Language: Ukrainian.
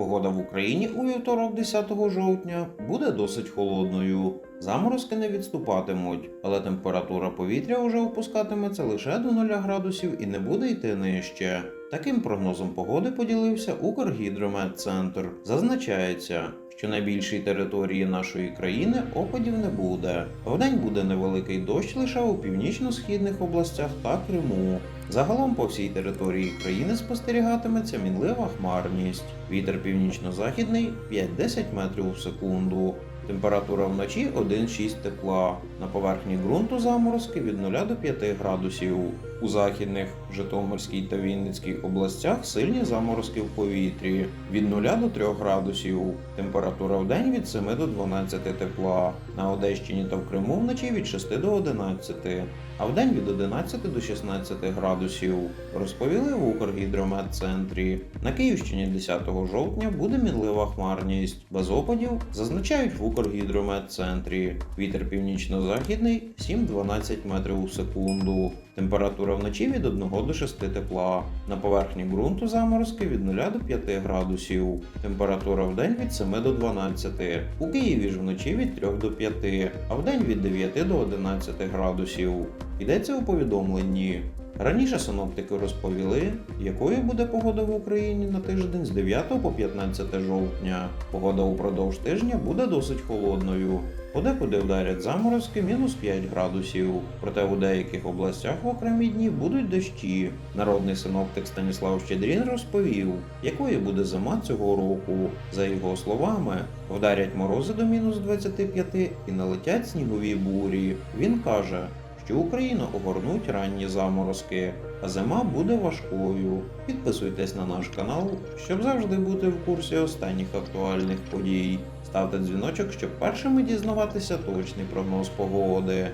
Погода в Україні у вівторок 10 жовтня буде досить холодною. Заморозки не відступатимуть, але температура повітря уже опускатиметься лише до 0 градусів і не буде йти нижче. Таким прогнозом погоди поділився Укргідрометцентр. Зазначається, що на більшій території нашої країни опадів не буде. Вдень буде невеликий дощ лише у північно-східних областях та Криму. Загалом по всій території країни спостерігатиметься мінлива хмарність. Вітер північно-західний 5-10 метрів в секунду. Температура вночі 1,6 тепла. На поверхні ґрунту заморозки від 0 до 5 градусів. У західних Житомирській та Вінницькій областях сильні заморозки в повітрі від 0 до 3 градусів. Температура в день від 7 до 12 тепла. На Одещині та в Криму вночі від 6 до 11, а в день від 11 до 16 градусів. Розповіли в Укргідрометцентрі. На Київщині 10 жовтня буде мінлива хмарність. Без опадів зазначають в Укргідрометцентрі. Вітер північно-західний 7-12 метрів у секунду. Температура вночі від 1 до 6 тепла. На поверхні ґрунту заморозки від 0 до 5 градусів. Температура в день від 7 до 12. У Києві ж вночі від 3 до 5, а в день від 9 до 11 градусів. Йдеться у повідомленні. Раніше синоптики розповіли, якою буде погода в Україні на тиждень з 9 по 15 жовтня. Погода упродовж тижня буде досить холодною. Подекуди вдарять заморозки мінус 5 градусів. Проте у деяких областях в окремі дні будуть дощі. Народний синоптик Станіслав Щедрін розповів, якою буде зима цього року. За його словами, вдарять морози до мінус 25 і налетять снігові бурі. Він каже, що Україну огорнуть ранні заморозки, а зима буде важкою. Підписуйтесь на наш канал, щоб завжди бути в курсі останніх актуальних подій. Ставте дзвіночок, щоб першими дізнаватися точний прогноз погоди.